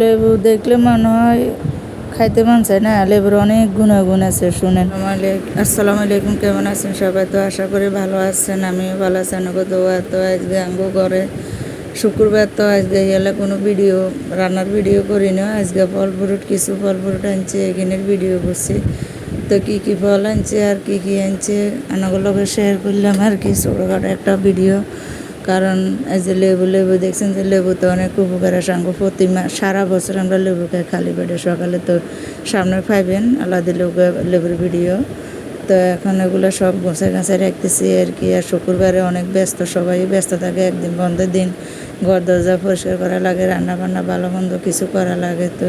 লেবু দেখলে মনে হয় খাইতে মন চায় না, লেবুর অনেক গুণাগুণ আছে, শুনেন। আসসালামু আলাইকুম, কেমন আছেন সবাই? তো আশা করি ভালো আছেন আমি ভালো আছি আমাকে দোয়া, তো আজকে আঙ্গু করে শুক্রবার, তো আজকে গেলে কোনো ভিডিও, রান্নার ভিডিও করি না আজকে ফল ফ্রুট, কিছু ফল ফ্রুট আনছে, এখানের ভিডিও করছি। তো কী কী ফল আনছে আর কী কী আনছে আনাগুলোকে শেয়ার করলাম আর কি, ছোটোখাটো একটা ভিডিও। কারণ এই যে লেবু লেবু দেখছেন যে লেবু তো অনেক উপকার আঙ্গু প্রতি সারা বছর আমরা লেবু খাই খালি পেটে। সকালে তো সামনে পাইবেন আল্লাহ লেবু লেবুর ভিডিও। তো এখন এগুলো সব গোছায় গাছায় রাখতেছি আর কি। আর শুক্রবারে অনেক ব্যস্ত, সবাই ব্যস্ত থাকে, একদিন বন্ধের দিন। ঘর দরজা পরিষ্কার করা লাগে রান্না বান্না ভালো মন্দ কিছু করা লাগে। তো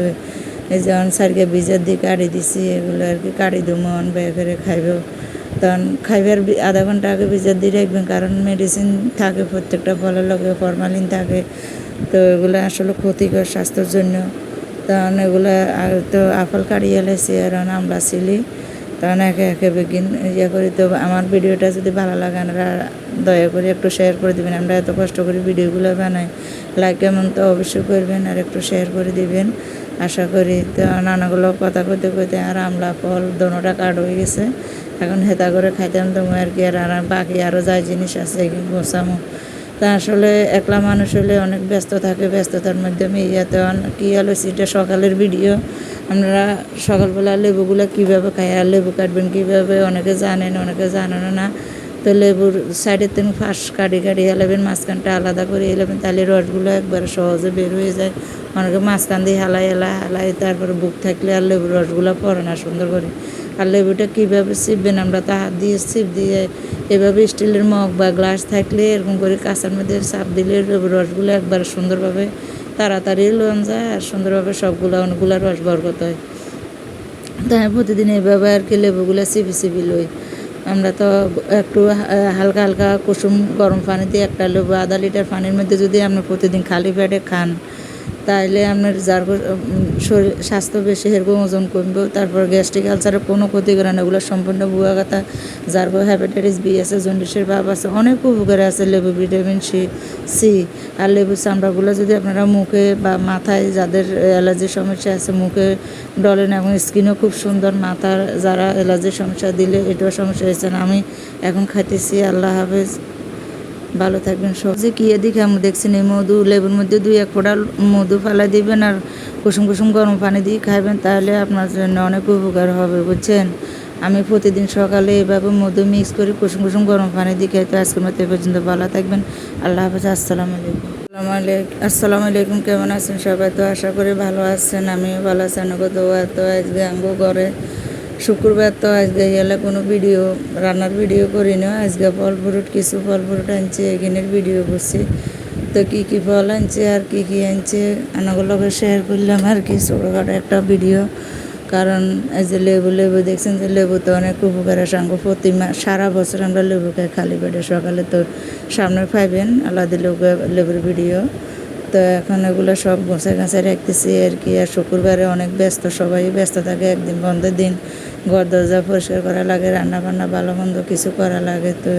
এই যেমন সারকে বীজের দিয়ে কাটি দিছি, এগুলো আর কি কাটি দেবো অন ব্যয় করে খাইবেও তখন খাইবার আধা ঘণ্টা আগে ভিজার দিয়ে রাখবেন, কারণ মেডিসিন থাকে, প্রত্যেকটা ফলের লগে ফরমালিন থাকে। তো এগুলো আসলে ক্ষতিকর স্বাস্থ্যের জন্য। তখন এগুলো আর তো আপেল কাটিয়ে এলেছি আর আমরা ছিলি। তখন একে একে বেগিন ইয়ে করি। তো আমার ভিডিওটা যদি ভালো লাগে, আপনারা দয়া করে একটু শেয়ার করে দিবেন। আমরা এত কষ্ট করে ভিডিওগুলো বানাই। লাইক কেমন তো অবশ্যই করবেন, আর একটু শেয়ার করে দিবেন। আশা করি তো নানাগুলো কথা কইতে কইতে আর আমলা ফল দোনোটা কার্ড হয়ে গেছে। এখন হেতা করে খাইতাম তো আর কি, আর বাকি আরও যাই জিনিস আছে গোছামো। তা আসলে একলা মানুষ হলে অনেক ব্যস্ত থাকে, ব্যস্ততার মাধ্যমে ইয়াতে কি হলো সেটা সকালের ভিডিও। আমরা সকালবেলা লেবুগুলো কীভাবে খাই, আর লেবু কাটবেন কীভাবে, অনেকে জানেন অনেকে জানেন না। তো লেবুর সাইডের থেকে ফাঁস কাটি কাটি হেলাবেন মাঝখানটা আলাদা করে হেলাবেন তাহলে রসগুলো একবারে সহজে বের হয়ে যায়। অনেকে মাঝখান দিয়ে হেলাই হেলা হেলাই, তারপরে বুক থাকলে আর লেবুর রসগুলো পরে না সুন্দর করে। আর লেবুটা কীভাবে চিপবেন আমরা তা হাত দিয়ে চিপ দিয়ে এভাবে স্টিলের মগ বা গ্লাস থাকলে এরকম করে কাঁচার মধ্যে চাপ দিলে লেবুর রসগুলো একবারে সুন্দরভাবে তাড়াতাড়ি লোন যায় আর সুন্দরভাবে সবগুলো অনেকগুলো রস বরকত হয়। তাই প্রতিদিন এইভাবে আর কি লেবুগুলো চিপি চিপি লই। আমরা তো একটু হালকা হালকা কুসুম গরম পানি দিয়ে একটা লেবু আধা লিটার পানির মধ্যে যদি আপনি প্রতিদিন খালি পেটে খান তাহলে আপনার যার শরীর, স্বাস্থ্য বেশি এরকম ওজন কমবে। তারপর গ্যাস্ট্রিক আলসারের কোনো ক্ষতি করে না, এগুলো সম্পূর্ণ বুয়া কথা। যার হ্যাপাটাইটিস বি আছে, জন্ডিসের ভাব আছে, অনেক উপকারে আছে লেবু ভিটামিন সি সি। আর লেবু চামড়াগুলো যদি আপনারা মুখে বা মাথায়, যাদের অ্যালার্জির সমস্যা আছে, মুখে ডলেন এবং স্কিনও খুব সুন্দর, মাথার যারা অ্যালার্জির সমস্যা, দিলে এটাও সমস্যা হয়েছে না। আমি এখন খাইতেছি, আল্লাহ হাফেজ। ভালো থাকবেন সবজি কি? এদিকে আমি দেখছেন এই মধু লেবুর মধ্যে দুই এক ফোঁটা মধু ফালা দিবেন আর কুসুম কুসুম গরম পানি দিয়ে খাইবেন, তাহলে আপনার জন্য অনেক উপকার হবে, বুঝছেন? আমি প্রতিদিন সকালে এভাবে মধু মিক্স করে কুসুম কুসুম গরম পানি দিয়ে খাই, তো আজকের মতো এ পর্যন্ত ভালো থাকবেন, আল্লাহ হাফেজ, আসসালামু আলাইকুম। আসসালামু আলাইকুম কেমন আছেন সবাই? তো আশা করি ভালো আছেন, আমিও ভালো আছি দোয়া, তো আজকে আঙ্গু করে শুক্রবার তো আজকে গেলে কোনো ভিডিও রান্নার ভিডিও করি না আজকে ফল ফ্রুট কিছু ফল ফ্রুট আনছে, এখানের ভিডিও করছি। তো কি কি ফল আনছে আর কি কি আনছে আনাগুলোকে শেয়ার করলাম আর কি, ছোটোখাটো একটা ভিডিও কারণ এই যে লেবু লেবু দেখছেন যে লেবু তো অনেক উপকার আছে। প্রতি সারা বছর আমরা লেবু খাই খালি পেটে সকালে তো সামনে পাইবেন, আল্লাহ দিলে লেবুর ভিডিও তো এখন এগুলো সব গোছায় গাছায় রাখতেছি আর কি। আর শুক্রবারে অনেক ব্যস্ত, সবাই ব্যস্ত থাকে, একদিন বন্ধের দিন, ঘর দরজা পরিষ্কার করা লাগে রান্না বান্না ভালো মন্দ কিছু করা লাগে। তো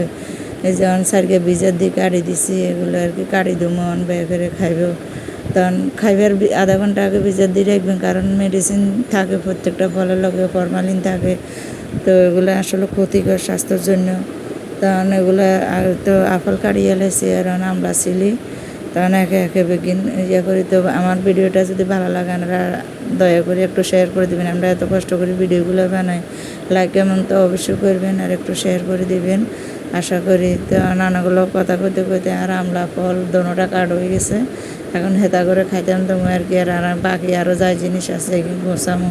এই যেমন সারকে বীজের দিয়ে কাটি দিছি, এগুলো আর কি কাটি দেবো, অন করে খাইবেও তখন খাইবার আধা ঘণ্টা আগে ভিজার দিয়ে রাখবেন, কারণ মেডিসিন থাকে, প্রত্যেকটা ফলের লগে ফরমালিন থাকে। তো এগুলো আসলে ক্ষতিকর স্বাস্থ্যের জন্য। তখন এগুলো আর তো আপেল কাটিয়ে এলেছি আর আমরা ছিলি তখন একে একে বেগিন ইয়ে করি, তো আমার ভিডিওটা যদি ভালো লাগে, আপনারা দয়া করে একটু শেয়ার করে দিবেন। আমরা এত কষ্ট করে ভিডিওগুলো বানাই। লাইক কেমন তো অবশ্যই করবেন আর একটু শেয়ার করে দিবেন। আশা করি তো নানাগুলো কথা করতে করতে আর আমলা ফল দোনোটা কার্ড হয়ে গেছে। এখন হেতা করে খাইতাম তো আর কি, আর বাকি আরও যাই জিনিস আছে গোছামো।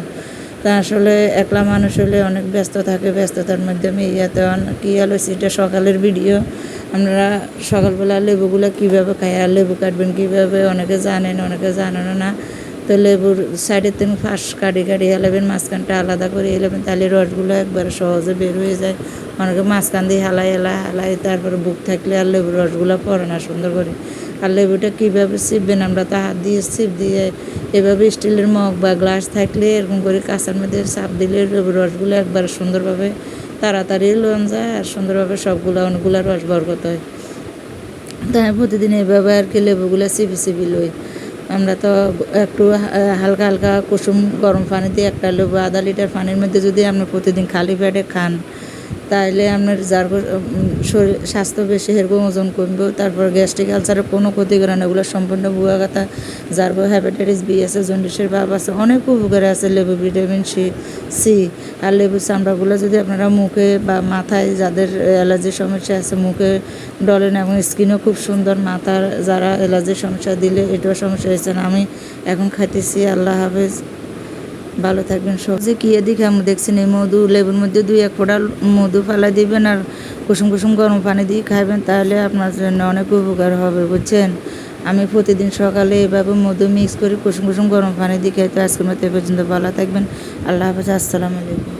তা আসলে একলা মানুষ হলে অনেক ব্যস্ত থাকে, ব্যস্ততার মাধ্যমে ইয়াতে কি হলো সেটা সকালের ভিডিও আপনারা সকালবেলা লেবুগুলো কীভাবে খাই আর লেবু কাটবেন কীভাবে? অনেকে জানেন অনেকে জানেন না। তো লেবুর সাইডের থেকে ফাঁস কাটি কাটি হেলাবেন, মাঝখানটা আলাদা করে হেলাবেন, তাহলে রসগুলো একবারে সহজে বের হয়ে যায়। অনেকে মাঝখান দিয়ে হেলাই হেলা হেলাই, তারপরে বুক থাকলে আর লেবুর রসগুলো পড়ে না সুন্দর করে। আর লেবুটা কীভাবে চিপবেন আমরা তো হাত দিয়ে চিপ দিয়ে এভাবে স্টিলের মগ বা গ্লাস থাকলে এরকম করে কাঁচার মধ্যে চাপ দিলে লেবুর রসগুলো একবারে সুন্দরভাবে তাড়াতাড়ি লোন যায় আর সুন্দরভাবে সবগুলো অনেকগুলো রস বরকত হয়। তাই প্রতিদিন এইভাবে আর কি লেবুগুলো চিপি চিপি লই। আমরা তো একটু হালকা হালকা কুসুম গরম পানি দিয়ে একটা লেবু আধা লিটার পানির মধ্যে যদি আপনি প্রতিদিন খালি পেটে খান তাহলে আপনার যার শরীর, স্বাস্থ্য বেশি এরকম ওজন কমবে। তারপর গ্যাস্ট্রিক আলসারের কোনো ক্ষতি করে না। এগুলো সম্পূর্ণ বুয়া কথা যার হ্যাপাটাইটিস বি আছে জন্ডিসের ভাব আছে, অনেক উপকার আছে, লেবু ভিটামিন সি সি আর লেবু চামড়াগুলো যদি আপনারা মুখে বা মাথায়, যাদের অ্যালার্জির সমস্যা আছে, মুখে ডলেন এবং স্কিনও খুব সুন্দর, মাথার যারা অ্যালার্জির সমস্যা দিলে এটাও সমস্যা হয়েছে না। আমি এখন খাইতেছি, আল্লাহ হাফেজ। ভালো থাকবেন সবজি কি? এদিকে আমি দেখছি এই মধু লেবুর মধ্যে দুই এক ফোঁটা মধু ফেলা দিবেন আর কুসুম কুসুম গরম পানি দিয়ে খাবেন তাহলে আপনার জন্য অনেক উপকার হবে, বুঝছেন? আমি প্রতিদিন সকালে এভাবে মধু মিক্স করে কুসুম কুসুম গরম পানি দিয়ে খাইতে আজকের মতো এ পর্যন্ত, ভালো থাকবেন, আল্লাহ হাফেজ, আসসালামু আলাইকুম।